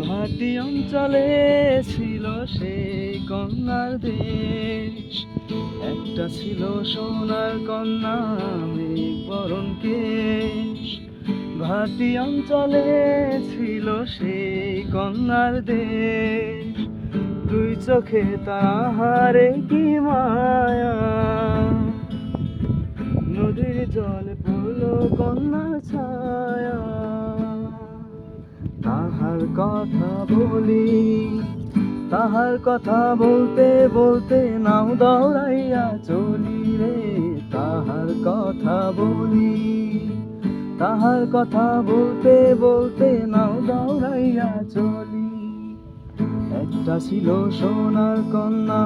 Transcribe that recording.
ভাটি অঞ্চলে ছিল সেই কন্যার দেশ। একটা ছিল সোনার কন্যা বরণ কেশ। ভাটি অঞ্চলে ছিল সেই কন্যার দেশ। দুই চোখে তাহারে কি মায়া। নদীর জলে পড়ল কন্যার ছায়া। তাহার কথা বলি, তাহার কথা বলতে বলতে নাও দৌড়াইয়া চলি রে। তাহার কথা বলি, তাহার কথা বলতে বলতে নাও দৌড়াইয়া চলি। একটা ছিল সোনার কন্যা